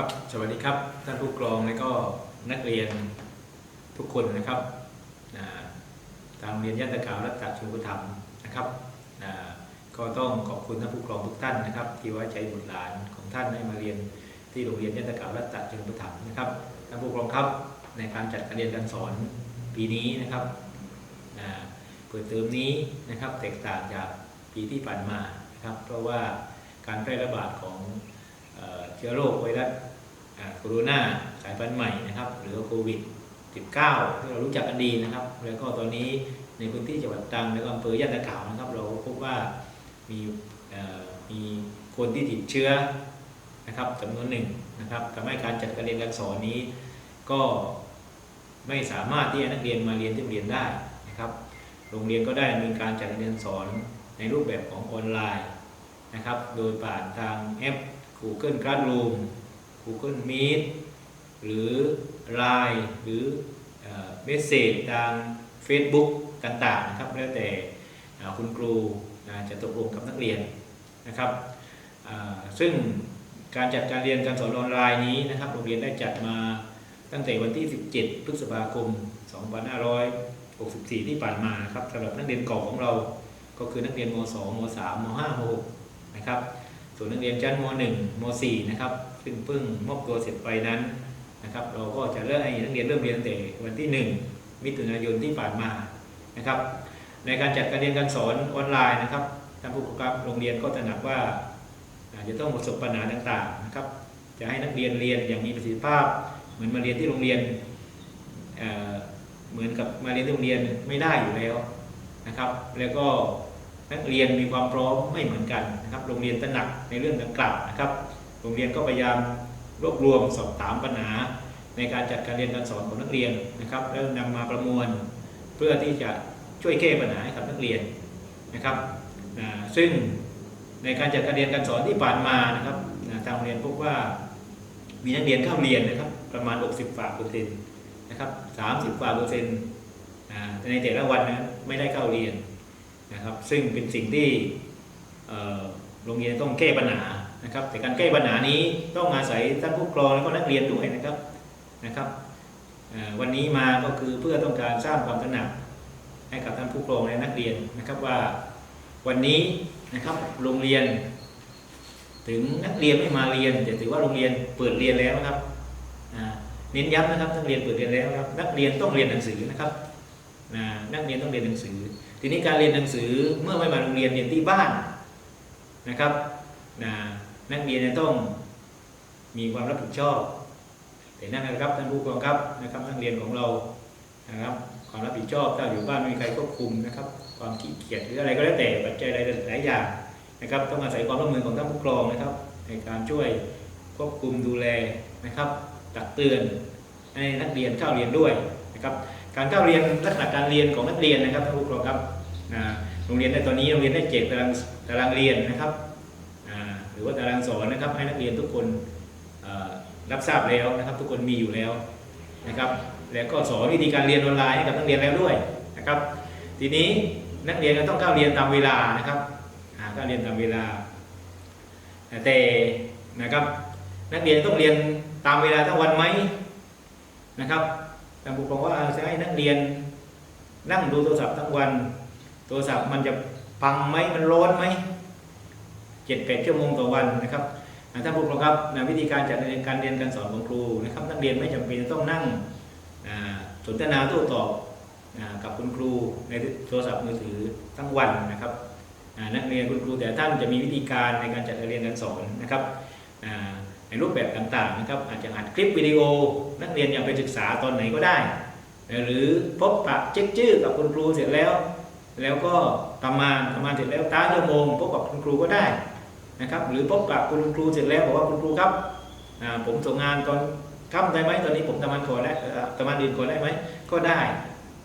ครับ สวัสดีครับ ท่านผู้กรองและก็นักเรียนทุกคนนะครับทางโรงเรียนยัตกาวรัตชุมพุธรรมนะครับ ก็ต้องขอบคุณท่านผู้กรองทุกท่านนะครับ ที่ไว้ใจบุตรหลานของท่านให้มาเรียนที่โรงเรียนยัตกาวรัตชุมพุธรรมนะครับท่านผู้กรองครับในการจัดการเรียนการสอนปีนี้นะครับเปิดเทอมนี้นะครับแตกต่างจากปีที่ผ่านมานะครับ เพราะว่าการแพร่ระบาดของเชื้อโรคไวรัส โคโรนาสายพันธุ์ใหม่นะครับหรือโควิด 19 ที่เรารู้จักกันดีนะครับ แล้วก็ตอนนี้ในพื้นที่จังหวัดตรังและอำเภอย่านตะขาวนะครับ เราพบว่ามีมีคนที่ติดเชื้อนะครับจำนวนหนึ่งนะครับทำให้การจัดการเรียนการสอนนี้ ก็ไม่สามารถที่นักเรียนมาเรียนที่โรงเรียนได้นะครับ โรงเรียนก็ได้ดำเนินการจัดการเรียนสอนในรูปแบบของออนไลน์นะครับ โดยผ่านทางแอป Google Classroom Google Meet หรือ Line หรือเมสเซจทาง Facebook ต่างๆนะครับแล้วแต่คุณครูจะตกลงกับนักเรียนนะครับซึ่งการจัดการเรียนการสอนออนไลน์นี้นะครับโรงเรียนได้จัดมาตั้งแต่วันที่ 17 พฤษภาคม 2564 ที่ผ่านมานะครับสำหรับนักเรียนเก่าของเราก็คือนักเรียนม 2 ม 3 ม 5 ม 6 นะครับ ส่วนนักเรียนชั้นม .1 ม .4 นะครับซึ่งเพิ่งมอบตัวเสร็จไปนั้นนะครับเราก็จะเริ่มให้นักเรียนเริ่มเรียนตั้งแต่วันที่ 1 มิถุนายนที่ผ่านมานะครับในการจัดการเรียนการสอนออนไลน์นะครับท่านผู้ปกครองโรงเรียนก็ตระหนักว่าอาจจะต้องประสบปัญหาต่างๆนะครับจะให้นักเรียนเรียนอย่างมีประสิทธิภาพ เหมือนมาเรียนที่โรงเรียนเเหมือนกับมาเรียนที่โรงเรียนไม่ได้อยู่แล้วนะครับ แล้วก็ นักเรียนมีความพร้อมไม่เหมือนกันนะครับ โรงเรียนตระหนักในเรื่องดังกล่าวนะครับ โรงเรียนก็พยายามรวบรวมสอบถามปัญหา ในการจัดการเรียนการสอนของนักเรียนนะครับ แล้วนำมาประมวลเพื่อที่จะช่วยแก้ปัญหาให้กับนักเรียนนะครับ ซึ่งในการจัดการเรียนการสอนที่ผ่านมานะครับทางโรงเรียนพบว่ามีนักเรียนเข้าเรียนนะครับประมาณ 60ฝ่าเปอร์เซ็นต์นะครับ30ฝ่าเปอร์เซ็นต์ในแต่ละวันนะไม่ได้เข้าเรียน นะครับ ซึ่งเป็นสิ่งที่โรงเรียนต้องแก้ปัญหานะครับ แต่การแก้ปัญหานี้ต้องอาศัยท่านผู้ปกครองและก็นักเรียนด้วยนะครับนะครับวันนี้มาก็คือเพื่อต้องการสร้างความตระหนักให้กับท่านผู้ปกครองและนักเรียนนะครับว่าวันนี้นะครับโรงเรียน ถึงนักเรียนไม่มาเรียนแต่ถือว่าโรงเรียนเปิดเรียนแล้วนะครับเน้นย้ำนะครับนักเรียนเปิดเรียนแล้วครับนักเรียนต้องเรียนหนังสือนะครับ อ่านักเรียนต้องเรียนหนังสือ ทีนี้การเรียนหนังสือเมื่อไม่มาโรงเรียนเรียนที่บ้านนะครับนะนักเรียนต้องมีความรับผิดชอบแต่นั่นนะครับท่านผู้ปกครองครับนะครับนักเรียนของเรานะครับ ความรับผิดชอบถ้าอยู่บ้านไม่มีใครควบคุมนะครับ ความขี้เกียจหรืออะไรก็แล้วแต่ปัจจัยใดหลายอย่างนะครับ ต้องอาศัยความร่วมมือของท่านผู้ปกครองนะครับ ในการช่วยควบคุมดูแลนะครับ ตักเตือนให้นักเรียนเข้าเรียนด้วยนะครับ การเข้าเรียนลักษณะการเรียนของนักเรียนนะครับท่านผู้ปกครองครับโรงเรียนในตอนนี้โรงเรียนได้เจ็ดตารางตารางเรียนนะครับหรือว่าตารางสอนนะครับให้นักเรียนทุกคนรับทราบแล้วนะครับ ทุกคนมีอยู่แล้วนะครับแล้วก็สอนวิธีการเรียนออนไลน์ให้กับนักเรียนแล้วด้วยนะครับ ทีนี้นักเรียนก็ต้องเข้าเรียนตามเวลานะครับอ่าเข้าเรียนตามเวลา แต่นะครับนักเรียนต้องเรียนตามเวลาทั้งวันไหมนะครับ ทางผู้ปกครองว่าจะให้นักเรียน นั่งดูโทรศัพท์ทั้งวัน โทรศัพท์มันจะพังไหมมันร้อนไหมเจ็ดแปดชั่วโมงต่อวันนะครับอ่าท่านผู้ปกครองครับนะวิธีการจัดการเรียนการสอนของครูนะครับ นักเรียนไม่จำเป็นต้องนั่งสนทนาโต้ตอบกับคุณครูในโทรศัพท์มือถือทั้งวันนะครับนักเรียนคุณครูแต่ท่านจะมีวิธีการในการจัดการเรียนการสอนนะครับ ในรูปแบบต่างๆนะครับอาจจะอัดคลิปวิดีโอ นักเรียนอยากไปศึกษาตอนไหนก็ได้ หรือพบปะเช็คชื่อกับคุณครูเสร็จแล้ว แล้วก็ทำงานทำงานเสร็จแล้วต้าชั่วโมงพบกับคุณครูก็ได้นะครับหรือพบกับคุณครูเสร็จแล้วบอกว่าคุณครูครับผมส่งงานตอนค่ำได้ไหมตอนนี้ผมทำงานขอได้ทำงานอื่นขอได้ไหมก็ได้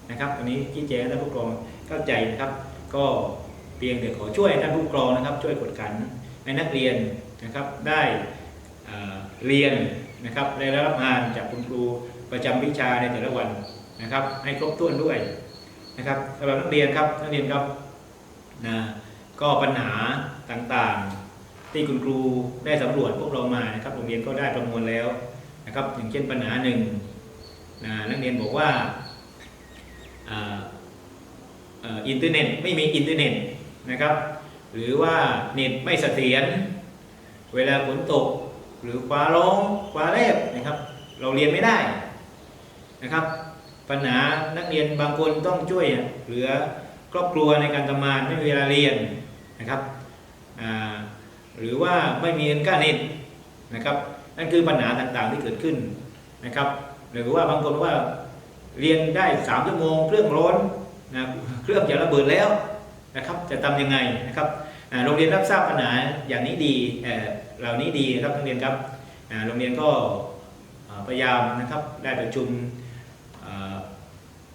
นะครับอันนี้ที่แจ้งท่านผู้ปกครองเข้าใจนะครับ ก็เพียงแต่ขอช่วยท่านผู้ปกครองนะครับ ช่วยกดขันให้นักเรียนนะครับได้ เรียนนะครับได้รับงานจากคุณครูประจำวิชาในแต่ละวันนะครับ ให้ครบถ้วนด้วยนะครับสำหรับนักเรียนครับนักเรียนครับนะก็ปัญหาต่างๆ ที่คุณครูได้สำรวจพวกเรามานะครับโรงเรียนก็ได้ประมวลแล้วนะครับ อย่างเช่นปัญหาหนึ่งนะนักเรียนบอกว่าอินเทอร์เน็ตไม่มีอินเทอร์เน็ตนะครับ หรือว่าเน็ตไม่เสถียรเวลาฝนตก หรือฟ้าร้องฟ้าแลบนะครับ เราเรียนไม่ได้นะครับ ปัญหานักเรียนบางคนต้องช่วยเหลือครอบครัวในการทำงานไม่มีเวลาเรียนนะครับหรือว่าไม่มีเงินค่าเน็ตนะครับ นั่นคือปัญหาต่างๆที่เกิดขึ้นนะครับ หรือว่าบางคนว่าเรียนได้สามชั่วโมงเครื่องร้อนนะเครื่องจะระเบิดแล้วนะครับ จะทำยังไงนะครับ โรงเรียนรับทราบปัญหาอย่างนี้ดีเหล่านี้ดีนะครับนักเรียนครับโรงเรียนก็พยายามนะครับได้ประชุม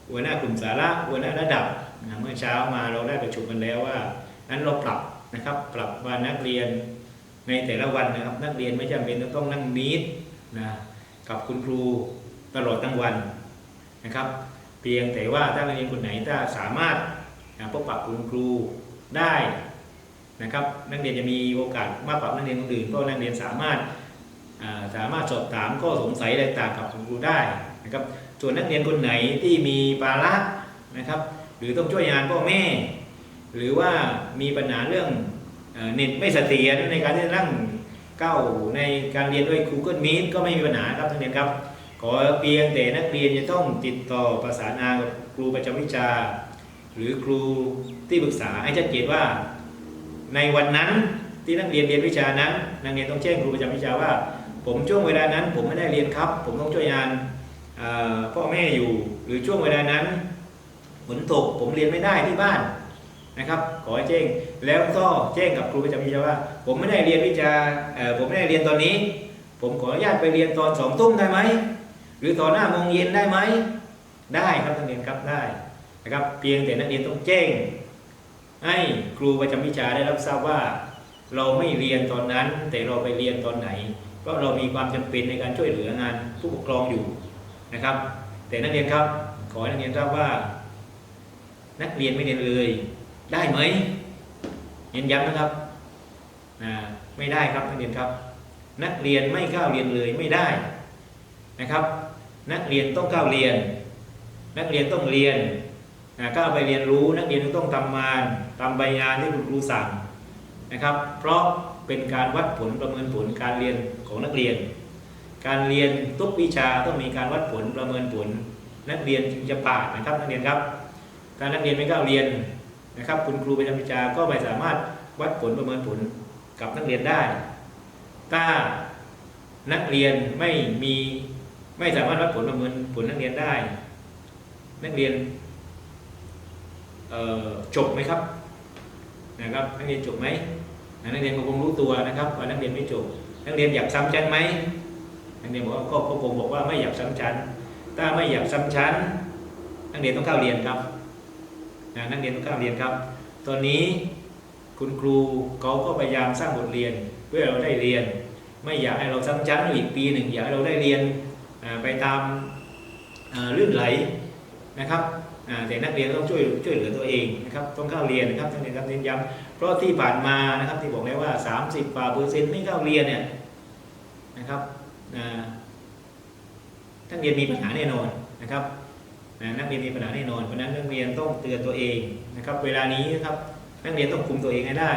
หัวหน้ากลุ่มสาระหัวหน้าระดับนะเมื่อเช้ามาเราได้ประชุมกันแล้วว่านั้นเราปรับนะครับปรับว่านักเรียนในแต่ละวันนะครับ นักเรียนไม่จำเป็นต้องนั่งมีดนะกับคุณครูตลอดทั้งวันนะครับ เพียงแต่ว่าถ้านักเรียนคนไหนถ้าสามารถนะพบปะคุณครูได้ นะครับ นักเรียนจะมีโอกาสมากกว่านักเรียนคนอื่นเพราะนักเรียนสามารถาสามารถสอบถามข้อสงสัยอะไรต่างกับคุณครูได้นะครับ ส่วนนักเรียนคนไหนที่มีภาระนะครับ หรือต้องช่วยงานพ่อแม่ หรือว่ามีปัญหาเรื่องเอ่อเน็ตไม่เสถียรในการที่จะนั่งเข้าในการเรียนด้วย Google Meet ก็ไม่มีปัญหาครับนักเรียนครับ ขอเพียงแต่นักเรียนจะต้องติดต่อประสานงานกับครูประจำวิชา หรือครูที่ปรึกษาให้ชัดเจนว่า ในวันนั้นที่นักเรียนเรียนวิชานั้นนักเรียนต้องแจ้งครูประจำวิชาว่า ผมช่วงเวลานั้น ผมไม่ได้เรียนครับ ผมต้องช่วยงานพ่อแม่อยู่หรือช่วงเวลานั้นฝนตกผมเรียนไม่ได้ที่บ้านนะครับขอให้แจ้งแล้วก็แจ้งกับครูประจำวิชาว่า ผมไม่ได้เรียนวิชาผมไม่ได้เรียนตอนนี้ ผมขออนุญาตไปเรียนตอนสองทุ่มได้ไหมหรือตอนหน้าโมงเย็นได้ไหมได้ครับนักเรียนครับได้นะครับเพียงแต่นักเรียนต้องแจ้ง ให้ครูประจำวิชาได้รับทราบว่า เราไม่เรียนตอนนั้น แต่เราไปเรียนตอนไหน เพราะเรามีความจำเป็นในการช่วยเหลืองานผู้ปกครองอยู่นะครับ แต่นักเรียนครับ ขอให้นักเรียนทราบว่า นักเรียนไม่เรียนเลย ได้ไหมเน้นย้ำนะครับอ่าไม่ได้ครับนักเรียนครับ นักเรียนไม่เข้าวเรียนเลยไม่ได้นะครับ นักเรียนต้องเข้าวเรียน นักเรียนต้องเรียน นะก้าไปเรียนรู้นักเรียนต้องทำงานทำใบงานที่คุณครูสั่งนะครับ เพราะเป็นการวัดผลประเมินผลการเรียนของนักเรียน การเรียนทุกวิชาต้องมีการวัดผลประเมินผล นักเรียนจึงจะผ่านนะครับนักเรียนครับถ้านักเรียนไม่เข้าเรียนนะครับ คุณครูประจำวิชาก็ไม่สามารถวัดผลประเมินผลกับนักเรียนได้ ถ้านักเรียนไม่มีไม่สามารถวัดผลประเมินผลนักเรียนได้ นักเรียน จบไหมครับนะครับนักเรียนจบไหมนักเรียนก็คงรู้ตัวนะครับว่านักเรียนไม่จบ นักเรียนอยากซ้ำชั้นไหมนักเรียนบอกว่าก็คงบอกว่าไม่อยากซ้ำชั้น ถ้าไม่อยากซ้ำชั้น นักเรียนต้องเข้าเรียนครับนะนักเรียนต้องเข้าเรียนครับ ตอนนี้คุณครูเขาก็พยายามสร้างบทเรียนเพื่อเราได้เรียน ไม่อยากให้เราซ้ำชั้นอีกปีหนึ่งอยากให้เราได้เรียนไปตามลื่นไหลนะครับ อ่าแต่นักเรียนต้องช่วยช่วยเหลือตัวเองนะครับต้องเข้าเรียนนะครับต้องเรียนครับเน้นย้ำเพราะที่ผ่านมานะครับที่บอกแล้วว่า 30กว่าเปอร์เซ็นต์ไม่เข้าเรียนเนี่ยนะครับอ่านักเรียนมีปัญหาแน่นอนนะครับนักเรียนมีปัญหาแน่นอนเพราะนั้นนักเรียนต้องเตือนตัวเองนะครับ เวลานี้นะครับนักเรียนต้องคุมตัวเองให้ได้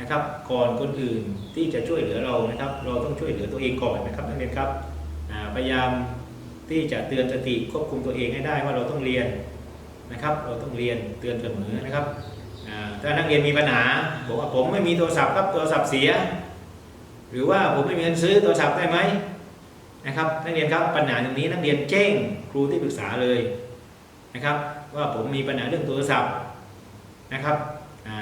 นะครับ ก่อนคนอื่นที่จะช่วยเหลือเรานะครับ เราต้องช่วยเหลือตัวเองก่อนนะครับนักเรียนครับพยายาม ที่จะเตือนสติควบคุมตัวเองให้ได้ว่าเราต้องเรียนนะครับ เราต้องเรียนเตือนเสมอนะครับถ้านักเรียนมีปัญหาบอกว่าผมไม่มีโทรศัพท์ครับโทรศัพท์เสีย หรือว่าผมไม่มีเงินซื้อโทรศัพท์ได้ไหมนะครับนักเรียนครับปัญหาตรงนี้นักเรียนแจ้งครูที่ปรึกษาเลยนะครับ ว่าผมมีปัญหาเรื่องโทรศัพท์นะครับ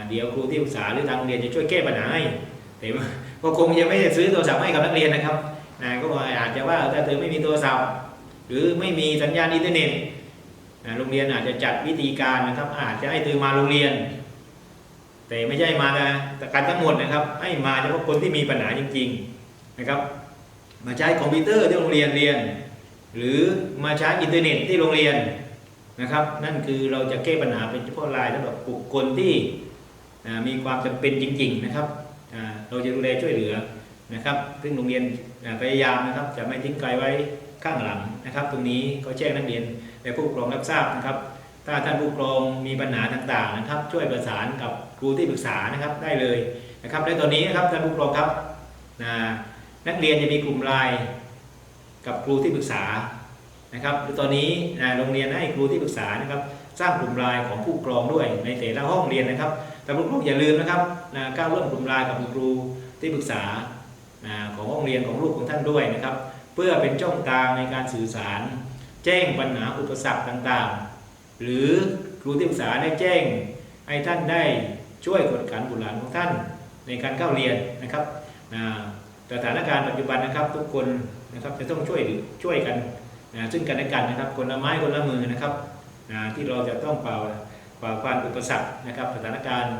เดี๋ยวครูที่ปรึกษาหรือทางโรงเรียนจะช่วยแก้ปัญหาให้แต่ว่าก็คงยังไม่ได้ซื้อโทรศัพท์ให้กับนักเรียนนะครับก็อาจจะว่าถ้าเธอไม่มีโทรศัพท์ หรือไม่มีสัญญาณอินเทอร์เน็ตโรงเรียนอาจจะจัดวิธีการนะครับ อาจจะให้เธอมาโรงเรียน แต่ไม่ใช่มากันทั้งหมดนะครับ ให้มาเฉพาะคนที่มีปัญหาจริง ๆนะครับ มาใช้คอมพิวเตอร์ที่โรงเรียนเรียน หรือมาใช้อินเทอร์เน็ตที่โรงเรียนนะครับ นั่นคือเราจะแก้ปัญหาเป็นเฉพาะรายสำหรับบุคคลที่มีความจำเป็นจริง ๆ นะครับเราจะดูแลช่วยเหลือนะครับ ซึ่งโรงเรียนพยายามนะครับ จะไม่ทิ้งใครไว้ ข้างหลังนะครับ ตรงนี้ก็แจ้งนักเรียนและผู้ปกครองรับทราบนะครับ ถ้าท่านผู้ปกครองมีปัญหาต่างๆนะครับ ช่วยประสานกับครูที่ปรึกษานะครับได้เลยนะครับและตอนนี้นะครับท่านผู้ปกครองครับนะนักเรียนจะมีกลุ่มไลน์กับครูที่ปรึกษานะครับตอนนี้นะโรงเรียนให้ครูที่ปรึกษานะครับ สร้างกลุ่มไลน์ของผู้ปกครองด้วยในแต่ละห้องเรียนนะครับแต่ผู้ปกครองอย่าลืมนะครับนะก้าวร่วมกลุ่มไลน์กับคุณครูที่ปรึกษานะของห้องเรียนของลูกของท่านด้วยนะครับ เพื่อเป็นช่องทางในการสื่อสาร แจ้งปัญหาอุปสรรคต่างๆ หรือครูที่ปรึกษาได้แจ้ง ให้ท่านได้ช่วยกดขันบุตรหลานของท่านในการเข้าเรียนนะครับสถานการณ์ปัจจุบันนะครับ ทุกคนนะครับจะต้องช่วยช่วยกันนะซึ่งกันและกันนะครับ คนละไม้คนละมือนะครับนะที่เราจะต้องเป่าฝ่าฟันอุปสรรคนะครับ สถานการณ์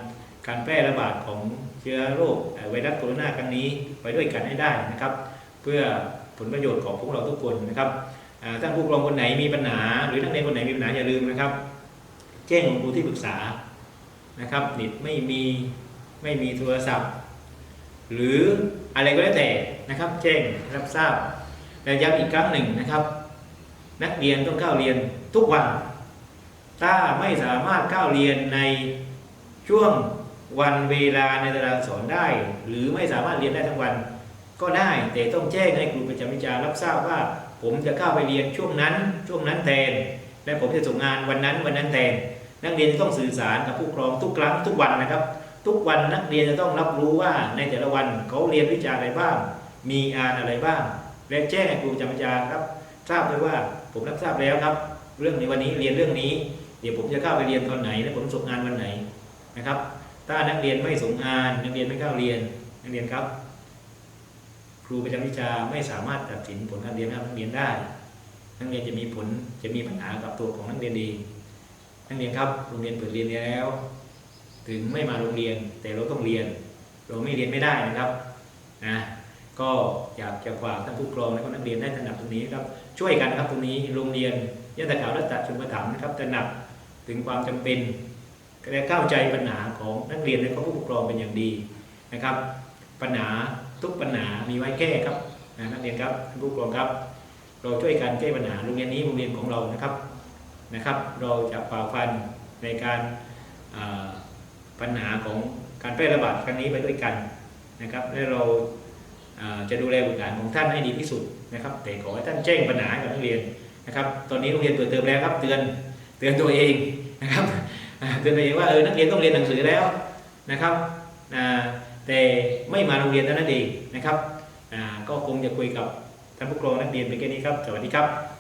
การแพร่ระบาดของเชื้อโรคไวรัสโคโรนาครั้งนี้ไปด้วยกันให้ได้นะครับ เพื่อ ผลประโยชน์ของพวกเราทุกคนนะครับท่านผู้ปกครองคนไหนมีปัญหา หรือนักเรียนคนไหนมีปัญหาอย่าลืมนะครับ แจ้งครูที่ปรึกษานะครับเน็ตไม่มีไม่มีโทรศัพท์ หรืออะไรก็แล้วแต่นะครับแจ้งรับทราบและย้ำอีกครั้งหนึ่งนะครับ นักเรียนต้องเข้าเรียนทุกวัน ถ้าไม่สามารถเข้าเรียนในช่วงวันเวลาในตารางสอนได้ หรือไม่สามารถเรียนได้ทั้งวัน ก็ได้แต่ต้องแจ้งให้ครูประจำวิชารับทราบว่า ผมจะเข้าไปเรียนช่วงนั้นช่วงนั้นแทน และผมจะส่งงานวันนั้นวันนั้นแทน นักเรียนจะต้องสื่อสารกับผู้ครองทุกครั้งทุกวันนะครับ ทุกวันนักเรียนจะต้องรับรู้ว่าในแต่ละวันเขาเรียนวิชาอะไรบ้าง มีอานอะไรบ้าง และแจ้งให้ครูประจำวิชาครับ ทราบด้วยว่าผมรับทราบแล้วครับ เรื่องในวันนี้เรียนเรื่องนี้ เดี๋ยวผมจะเข้าไปเรียนตอนไหน และผมส่งงานวันไหนนะครับ ถ้านักเรียนไม่ส่งงานนักเรียนไม่เข้าเรียนนักเรียนครับ ครูประจำวิชาไม่สามารถตัดสินผลการเรียนของนักเรียนได้ นักเรียนจะมีผลจะมีปัญหากับตัวของนักเรียนเองนักเรียนครับโรงเรียนเปิดเรียนแล้ว ถึงไม่มาโรงเรียนแต่เราต้องเรียน เราไม่เรียนไม่ได้นะครับนะก็อยากจะฝากท่านผู้ปกครองและนักเรียนได้ตระหนักตรงนี้ครับช่วยกันครับตรงนี้โรงเรียนยะตะขาวรัตตชุมประถมภ์นะครับตระหนักถึงความจำเป็นและเข้าใจปัญหาของนักเรียนและผู้ปกครองเป็นอย่างดีนะครับ ปัญหา ทุกปัญหามีไว้แก้ครับนะนักเรียนครับผู้ปกครองครับ เราช่วยกันแก้ปัญหาโรงเรียนนี้โรงเรียนของเรานะครับนะครับ เราจะฝ่าฟันในการปัญหาของการแพร่ระบาดครั้งนี้ไปด้วยกันนะครับและเราจะดูแลบุตรหลานของท่านให้ดีที่สุดนะครับ แต่ขอให้ท่านแจ้งปัญหากับนักเรียนนะครับ ตอนนี้โรงเรียนเปิดเทอมแล้วครับ เตือนเตือนตัวเองนะครับเตือนตัวเองว่าเออนักเรียนต้องเรียนหนังสือแล้วนะครับอ่า แต่ไม่มาโรงเรียนเท่านั้นเองนะครับก็คงจะคุยกับท่านผู้ปกครองนักเรียนไปแค่นี้ครับ สวัสดีครับ